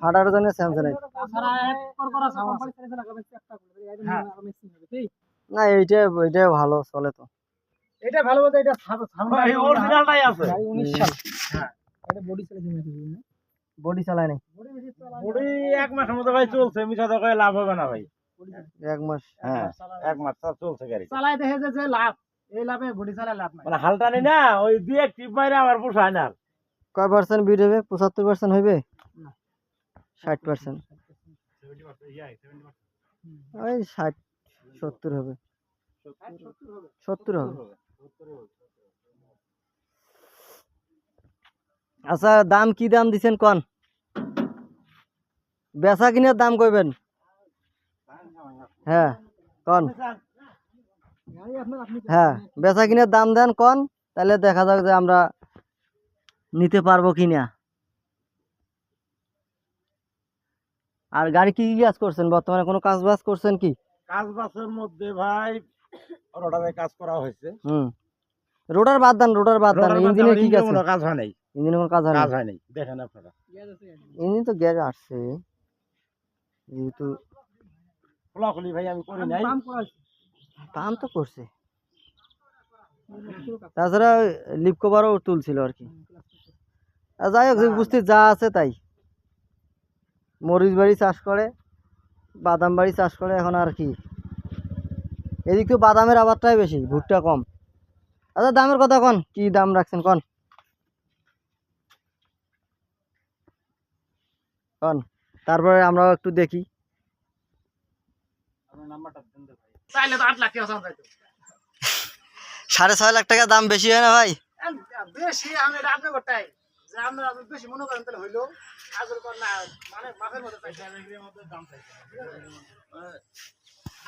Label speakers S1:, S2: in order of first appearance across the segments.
S1: ফাটার জন্য স্যামসাং না এইটা এইটাই ভালো চলে তো।
S2: এটা ভালো বলতে এটা অরিজিনালটাই আছে।
S1: উনিশ সাল।
S2: এটা বডি চালিয়ে
S1: বডি চালায় নাই
S2: বডি এক মাসের মতো ভাই চলছে মিঠা তো লাভ হবে না ভাই।
S1: এক মাস।
S2: হ্যাঁ এক মাস তো চলছে গাড়ি।
S3: চালাই দেখে যে লাভ এই লাভে বডি চালায় লাভ নাই।
S2: মানে হালটানি না ওই দুই এক টিপ মাইরে আমার পোষায় না।
S1: কয় পার্সেন্ট বিট হবে? পঁচাত্তর পার্সেন্ট হইবে? ষাট পার্সেন্ট ওই ষাট সত্তর হবে। সত্তর হবে। আচ্ছা দাম কি দাম দিছেন কন? বেচা কিনার দাম কইবেন? হ্যাঁ কন? হ্যাঁ বেচা কিনার দাম দেন কন তাহলে দেখা যাক যে আমরা নিতে পারব কিনা। আর গাড়ি কি কি কাজ করছেন? বর্তমানে কোনো কাজ বাজ করছেন কি?
S2: কাজ বাসের মধ্যে ভাই রোডারে কাজ করা হয়েছে।
S1: হুম। রোডার বাদ দেন রোডার বাদ দেন ইঞ্জিনে কি আছে
S2: কোনো কাজ হয় নাই।
S1: ইঞ্জিনে কোনো কাজ হয় না
S2: কাজ হয় নাই দেখেন আপনারা।
S1: ইঞ্জিন তো গ্যাস আসছে। যেহেতু
S2: খোলাখুলি ভাই আমি করি নাই।
S1: পাম তো করছে। তাছাড়া লিপ কভারও তুলছিল আর কি। যাই হোক বুঝতে যা আছে তাই। মরিচ বাড়ি চাষ করে বাদাম বাড়ি চাষ করে এখন আর কি? এদিক তো বাদামের আবাদটাই বেশি ভুট্টা কম। আচ্ছা দামের কথা কন কি দাম রাখছেন কন? কন তারপরে আমরাও একটু দেখি। সাড়ে ছয় লাখ টাকা দাম বেশি হয় না ভাই?
S3: বেশি আমি যে আপনারা বেশি মনে করেন তাহলে হইল আজর কর না মানে মাফের মধ্যে চাইছে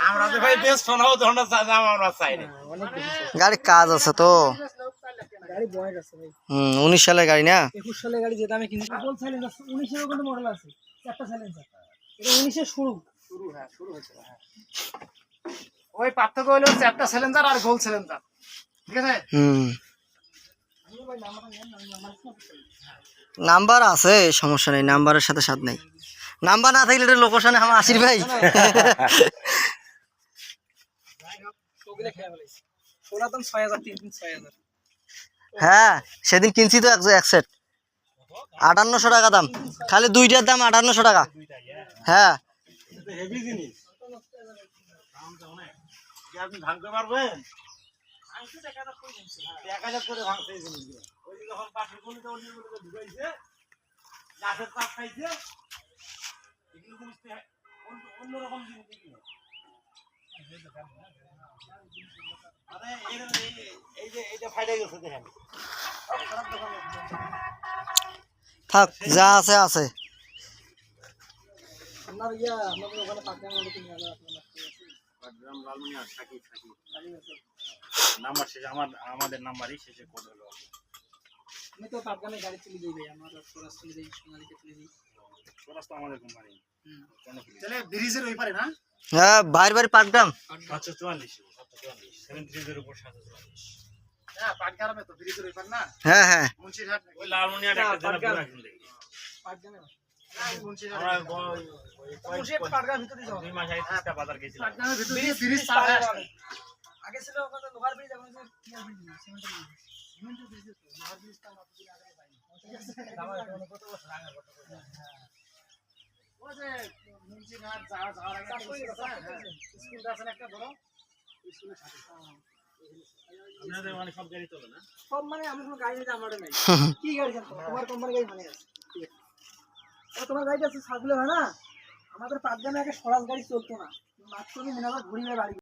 S2: আমরা তো ভাই বেশ তখন দাম আমরা চাই না।
S1: গাড়ির কাজ আছে তো।
S3: গাড়ি বয়স আছে ভাই।
S1: হুম উনিশ সালের গাড়ি না?
S3: একুশ সালের গাড়ি যেটা আমি কিনেছি বল উনিশের কিন্তু মডেল আছে। চারটা সাইলেন্সার এটা উনিশের শুরু। শুরু হ্যাঁ শুরু হয়েছে হ্যাঁ। ওই পার্থক্য হলো চারটা সিলিন্ডার আর গোল সিলিন্ডার ঠিক আছে?
S1: হুম। নাম্বার আছে, সমস্যা নেই, নাম্বারের সাথে সাথ নেই। নাম্বার না থাকলে এটা লোকেশনে আমার আসির ভাই। হ্যাঁ সেদিন কিনছি তো একশো এক সেট আটান্নশো টাকা দাম। খালি দুইটার দাম আটান্নশো টাকা। হ্যাঁ।
S2: জিনিস। এক হাজার করে অন্য এই- যে ফাইটে গেছে
S1: থাক, যা আছে আছে।
S3: আপনার ইয়া, আপনাদের ওখানে পাকড়ার মধ্যে কিনে আলো
S2: নাম্বার শেষে আমার আমাদের নাম্বারই শেষে কোড হলো।
S3: আমি তো পাকগ্রামে গাড়ি তুলে দিই ভাই আমার সোরাস তুলে দিই সোনালিকে তুলে দিই।
S2: সোরাস তো আমাদের কোম্পানি
S3: তাহলে ব্রিজের ওই পারে না?
S1: হ্যাঁ বাইরে বাইরে পাকদাম
S2: সাতশো চুয়াল্লিশ সাতশো চুয়াল্লিশ সেভেন থ্রিজের উপর সাতশো চুয়াল্লিশ।
S3: হ্যাঁ পাটগ্রামে তো ব্রিজের ওই পারে না?
S1: হ্যাঁ হ্যাঁ।
S3: মুন্সিরহাট
S2: ওই লালমনিয়াটা একটা জেলা পুরো একদম দেখি।
S3: পাটগ্রামে
S2: আমরা ওই কয়েক-
S3: পাটগ্রামের ভিতরে যাও
S2: দুই মাস আগে বাজার গেছিলাম।
S3: পাটগ্রামের ভিতরে ব্রিজ ব্রিজ আগে ছিল ওখানে লোহার ব্রিজ এখন টিয়ার ব্রিজ সিমেন্টের ব্রিজ। সিমেন্টের ব্রিজ তো লোহার আমরা অতদিন আগে পাইনি। ওই যে মুন্সিঘাট যাওয়া যাওয়ার আগে স্কুল আছে, স্কুলটা আছে একটা বড়? স্কুলের সাথে।
S2: আপনাদের মানে সব গাড়ি চলে না?
S3: সব মানে আমি কোনো গাড়ি নিতে আমার নাই। কি গাড়ি তোমার কোম্পানি গাড়ি মানে আছে? তোমার গাড়িটা আছে সার্কুলার হয় না? আমাদের পাঁচ গ্রামে আগে স্বরাজ গাড়ি চলতো না। মাত্র মিনাবার ঘুরি বাড়ি